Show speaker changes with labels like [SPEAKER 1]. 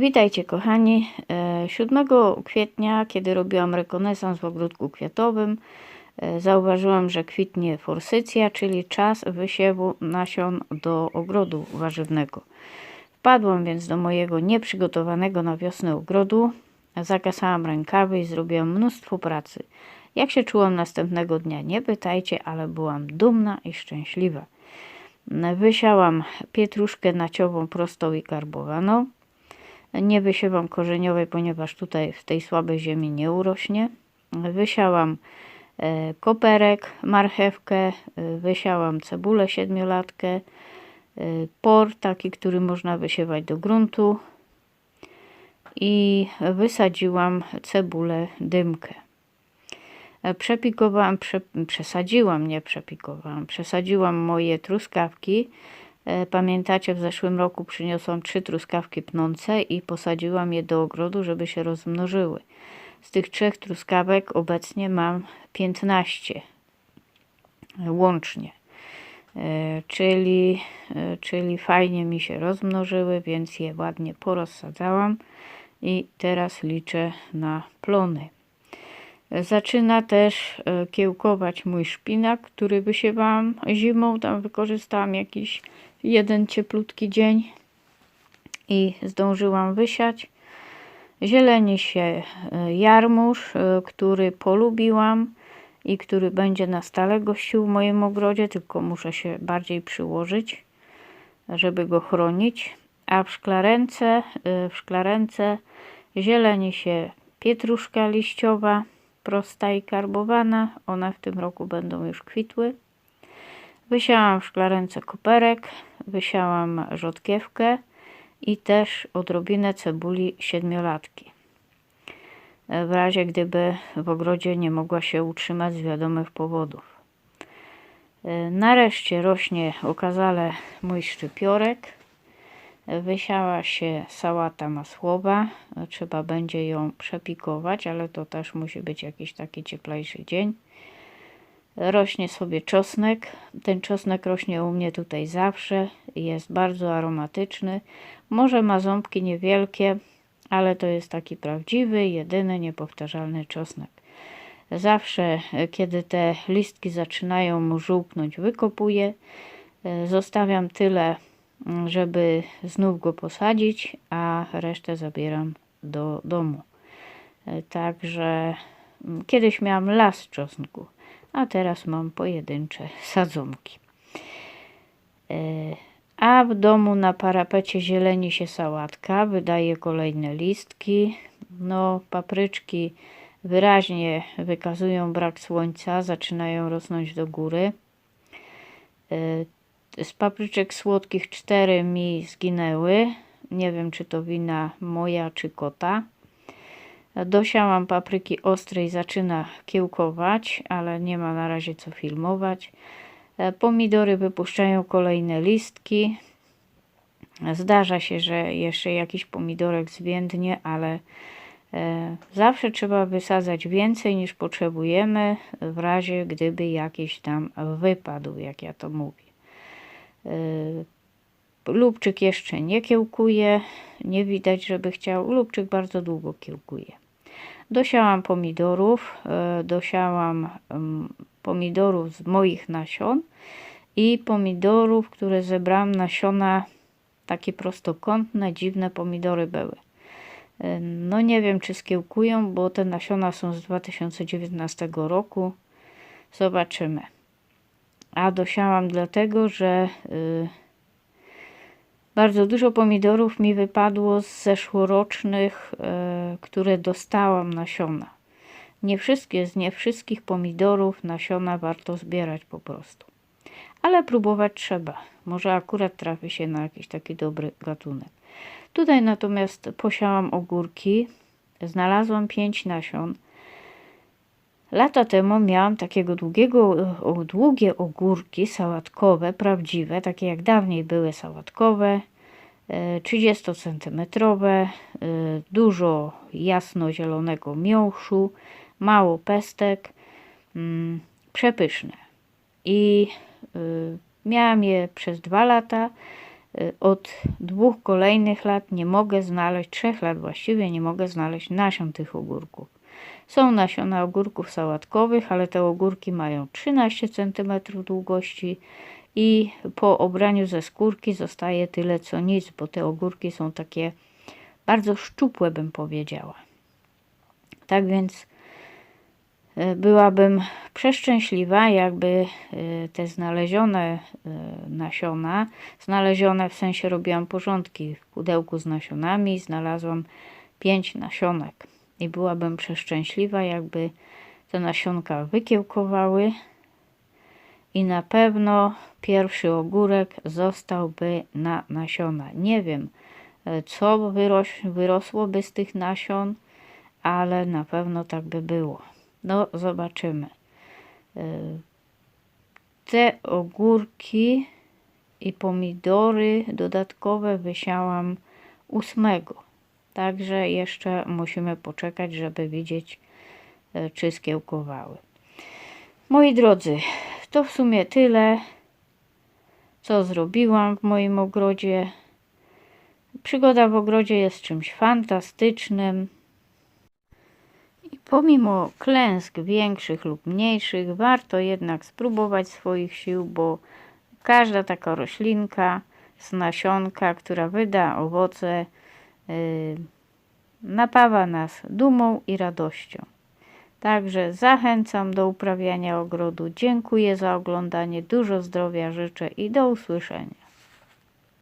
[SPEAKER 1] Witajcie kochani. E, 7 kwietnia, kiedy robiłam rekonesans w ogródku kwiatowym, e, zauważyłam, że kwitnie forsycja, czyli czas wysiewu nasion do ogrodu warzywnego. Wpadłam więc do mojego nieprzygotowanego na wiosnę ogrodu, zakasałam rękawy i zrobiłam mnóstwo pracy. Jak się czułam następnego dnia, nie pytajcie, ale byłam dumna i szczęśliwa. Wysiałam pietruszkę naciową prostą i karbowaną. Nie wysiewam korzeniowej, ponieważ tutaj w tej słabej ziemi nie urośnie. Wysiałam e, koperek, marchewkę, e, wysiałam cebulę siedmiolatkę, e, por taki, który można wysiewać do gruntu i wysadziłam cebulę dymkę. Przepikowałam, prze, przesadziłam, nie przepikowałam, przesadziłam moje truskawki pamiętacie, w zeszłym roku przyniosłam trzy truskawki pnące i posadziłam je do ogrodu, żeby się rozmnożyły. Z tych trzech truskawek obecnie mam 15 łącznie. E, czyli, e, czyli fajnie mi się rozmnożyły, więc je ładnie porozsadzałam i teraz liczę na plony. Zaczyna też kiełkować mój szpinak, który wysiewałam zimą. Tam wykorzystałam jakiś jeden cieplutki dzień i zdążyłam wysiać. Zieleni się e, jarmuż, e, który polubiłam i który będzie na stale gościł w moim ogrodzie, tylko muszę się bardziej przyłożyć, żeby go chronić. A w szklarence, e, w szklarence zieleni się pietruszka liściowa, prosta i karbowana. One w tym roku będą już kwitły. Wysiałam w szklarence koperek, wysiałam rzodkiewkę i też odrobinę cebuli siedmiolatki. W razie gdyby w ogrodzie nie mogła się utrzymać z wiadomych powodów. Nareszcie rośnie okazale mój szczypiorek. Wysiała się sałata masłowa. Trzeba będzie ją przepikować, ale to też musi być jakiś taki cieplejszy dzień rośnie sobie czosnek. Ten czosnek rośnie u mnie tutaj zawsze. Jest bardzo aromatyczny. Może ma ząbki niewielkie, ale to jest taki prawdziwy, jedyny, niepowtarzalny czosnek. Zawsze, kiedy te listki zaczynają mu żółknąć, wykopuję. Zostawiam tyle, żeby znów go posadzić, a resztę zabieram do domu. Także mm, kiedyś miałam las czosnku a teraz mam pojedyncze sadzonki. E, a w domu na parapecie zieleni się sałatka, wydaje kolejne listki. No, papryczki wyraźnie wykazują brak słońca, zaczynają rosnąć do góry. E, z papryczek słodkich cztery mi zginęły. Nie wiem, czy to wina moja, czy kota. Dosiałam papryki ostrej, zaczyna kiełkować, ale nie ma na razie co filmować. E, pomidory wypuszczają kolejne listki. Zdarza się, że jeszcze jakiś pomidorek zwiędnie, ale e, zawsze trzeba wysadzać więcej niż potrzebujemy, w razie gdyby jakiś tam wypadł, jak ja to mówię. Lubczyk jeszcze nie kiełkuje, nie widać, żeby chciał. Lubczyk bardzo długo kiełkuje. Dosiałam pomidorów, e, dosiałam pomidorów z moich nasion i pomidorów, które zebrałam nasiona takie prostokątne, dziwne pomidory były. E, no nie wiem, czy skiełkują, bo te nasiona są z 2019 roku. Zobaczymy. A dosiałam dlatego, że y, bardzo dużo pomidorów mi wypadło z zeszłorocznych, e, które dostałam nasiona. Nie wszystkie, z nie wszystkich pomidorów nasiona warto zbierać po prostu. Ale próbować trzeba. Może akurat trafi się na jakiś taki dobry gatunek. Tutaj natomiast posiałam ogórki. Znalazłam pięć nasion. Lata temu miałam takiego długiego, długie ogórki sałatkowe, prawdziwe, takie jak dawniej były sałatkowe, 30 cm, dużo jasno-zielonego miąższu, mało pestek, mm, przepyszne. I y, miałam je przez dwa lata od dwóch kolejnych lat nie mogę znaleźć, trzech lat właściwie nie mogę znaleźć nasion tych ogórków. Są nasiona ogórków sałatkowych, ale te ogórki mają 13 cm długości i po obraniu ze skórki zostaje tyle co nic, bo te ogórki są takie bardzo szczupłe, bym powiedziała. Tak więc y, byłabym przeszczęśliwa, jakby y, te znalezione y, nasiona, znalezione w sensie robiłam porządki w pudełku z nasionami, znalazłam pięć nasionek i byłabym przeszczęśliwa, jakby te nasionka wykiełkowały i na pewno pierwszy ogórek zostałby na nasiona. Nie wiem, e, co wyroś, wyrosłoby z tych nasion, ale na pewno tak by było. No, zobaczymy. E, Te ogórki i pomidory dodatkowe wysiałam ósmego. Także jeszcze musimy poczekać, żeby widzieć, e, czy skiełkowały. Moi drodzy, to w sumie tyle, co zrobiłam w moim ogrodzie. Przygoda w ogrodzie jest czymś fantastycznym. I pomimo klęsk większych lub mniejszych, warto jednak spróbować swoich sił, bo każda taka roślinka z nasionka, która wyda owoce, napawa nas dumą i radością. Także zachęcam do uprawiania ogrodu. Dziękuję za oglądanie, dużo zdrowia życzę i do usłyszenia.